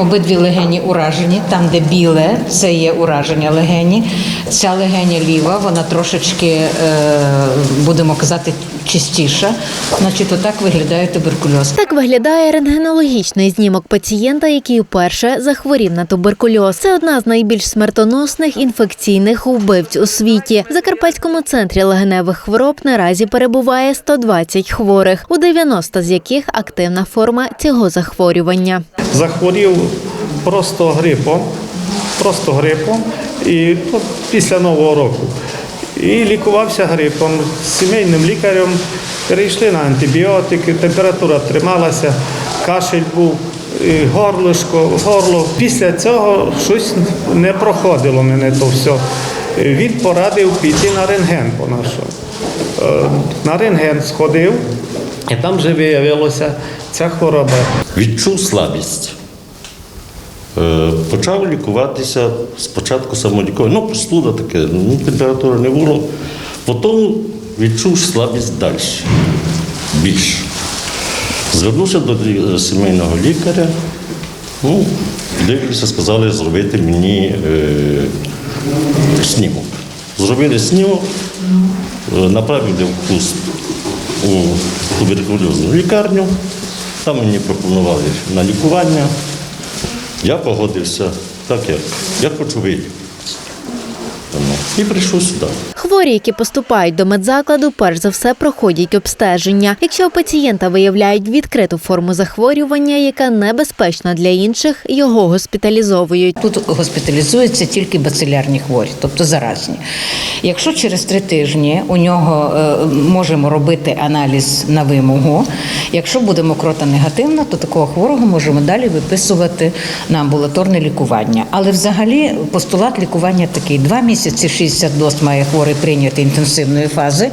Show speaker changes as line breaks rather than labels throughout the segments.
Обидві легені уражені. Там, де біле, це є ураження легені. Ця легеня ліва, вона трошечки, е, будемо казати, чистіша. Значить, отак виглядає туберкульоз.
Так виглядає рентгенологічний знімок пацієнта, який вперше захворів на туберкульоз. Це одна з найбільш смертоносних інфекційних вбивць у світі. В Закарпатському центрі легеневих хвороб наразі перебуває 120 хворих, у 90 з яких активна форма цього захворювання.
Захворів просто грипом, просто грипом, і ну, після Нового року. І лікувався грипом сімейним лікарем. Перейшли на антибіотики, температура трималася, кашель був, і горлишко, горло. Після цього щось не проходило мене то все. Він порадив піти на рентген по нашому. Е, На рентген сходив, і там вже виявилося ця хвороба.
Відчув слабість. Е, Почав лікуватися спочатку самоліково. Ну, простуда таке, ну, температури не було. Потім відчув слабість далі. Більше. Звернувся до сімейного лікаря. Ну, дивлюся, сказали зробити мені е, снімок. Зробили снімок, е, направили в куст у туберкульозну лікарню. Там мені пропонували на лікування. Я погодився так, як я хочу вилікуватися. Тому І прийшов сюди.
Хворі, які поступають до медзакладу, перш за все проходять обстеження. Якщо у пацієнта виявляють відкриту форму захворювання, яка небезпечна для інших, його госпіталізовують.
Тут госпіталізуються тільки бацилярні хворі, тобто заразні. Якщо через три тижні у нього е, можемо робити аналіз на вимогу, якщо буде мокрота негативна, то такого хворого можемо далі виписувати на амбулаторне лікування. Але взагалі постулат лікування такий: два місяці 60 доз має хворий прийняти інтенсивної фази,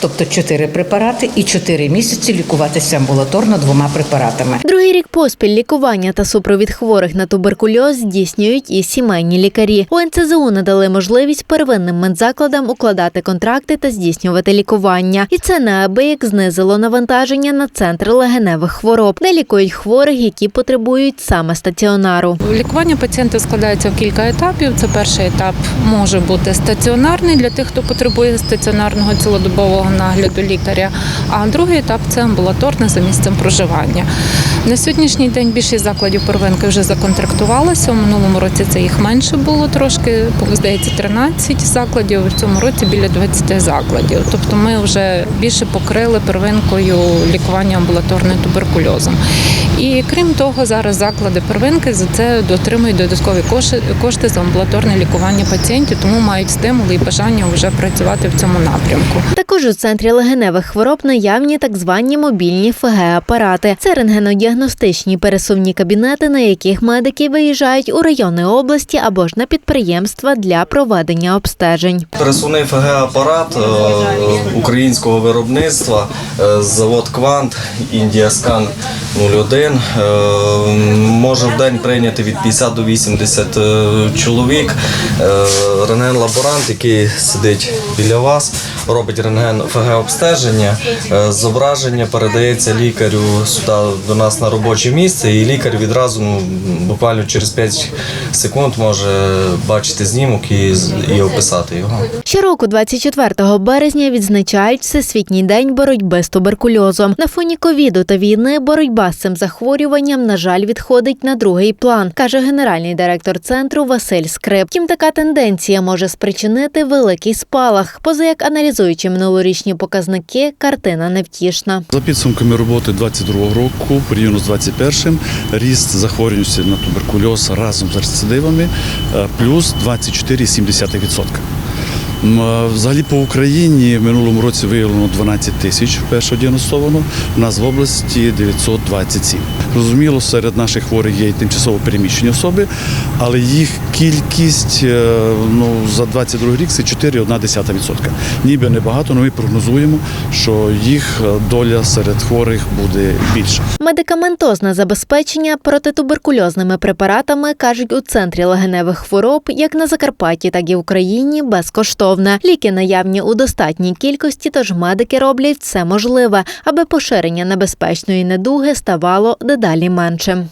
тобто 4 препарати, і 4 місяці лікуватися амбулаторно двома препаратами.
Другий рік поспіль лікування та супровід хворих на туберкульоз здійснюють і сімейні лікарі. У НЦЗУ надали можливість первинним медзакладам укладати контракти та здійснювати лікування. І це неабияк знизило навантаження на центр легеневих хвороб, де лікують хворих, які потребують саме стаціонару.
Лікування пацієнта складається в кілька етапів. Це перший етап може бути стаціонарний для тих, хто потребує стаціонарного цілодобового нагляду лікаря. А другий етап це амбулаторне за місцем проживання. На сьогоднішній день більшість закладів первинки вже законтрактувалися. У минулому році це їх менше було трошки, здається, 13 закладів. В цьому році біля 20 закладів. Тобто ми вже більше покрили первинкою лікування амбулаторним туберкульозом. І крім того, зараз заклади первинки за це дотримують додаткові кошти, за амбулаторне лікування пацієнтів, тому мають стимули і бажання вже працювати в цьому напрямку.
Також у центрі легеневих хвороб наявні так звані мобільні ФГ-апарати. Це рентгенодіагностичні пересувні кабінети, на яких медики виїжджають у райони області або ж на підприємства для проведення обстежень.
Пересувний ФГ-апарат е, українського виробництва, е, завод Квант, Індія Скан 01, е, може в день прийняти від 50 до 80 е, чоловік. Е, Рентген-лаборант, який сидить біля вас, робить рентген ФГ-обстеження. Е, Зображення передається лікарю сюди до нас на робоче місце, і лікар відразу ну, буквально через 5 секунд може бачити знімок і, і описати його.
Щороку, 24 березня, відзначають Всесвітній день боротьби з туберкульозом. На фоні ковіду та війни боротьба з цим захворюванням, на жаль, відходить на другий план, каже генеральний директор центру Василь Скрип. Втім, така тенденція може спричинити великий спалах. Поза як аналізуючи минулорічні показники, картина невтішна.
За підсумками роботи 22 року, порівняно з 21 ріст захворюваності на туберкульоз разом з рецидивами е, плюс 24,7%. Взагалі по Україні в минулому році виявлено 12 тисяч вперше діагностовано, у нас в області 927. Зрозуміло, серед наших хворих є і тимчасово переміщені особи, але їх кількість е, ну, за 22 рік це 4,1%. Ніби небагато, але ми прогнозуємо, що їх е, доля серед хворих буде більша.
Медикаментозне забезпечення протитуберкульозними препаратами кажуть у центрі легеневих хвороб, як на Закарпатті, так і в Україні безкоштовне. Ліки наявні у достатній кількості, тож медики роблять все можливе, аби поширення небезпечної недуги ставало дедалі меншим.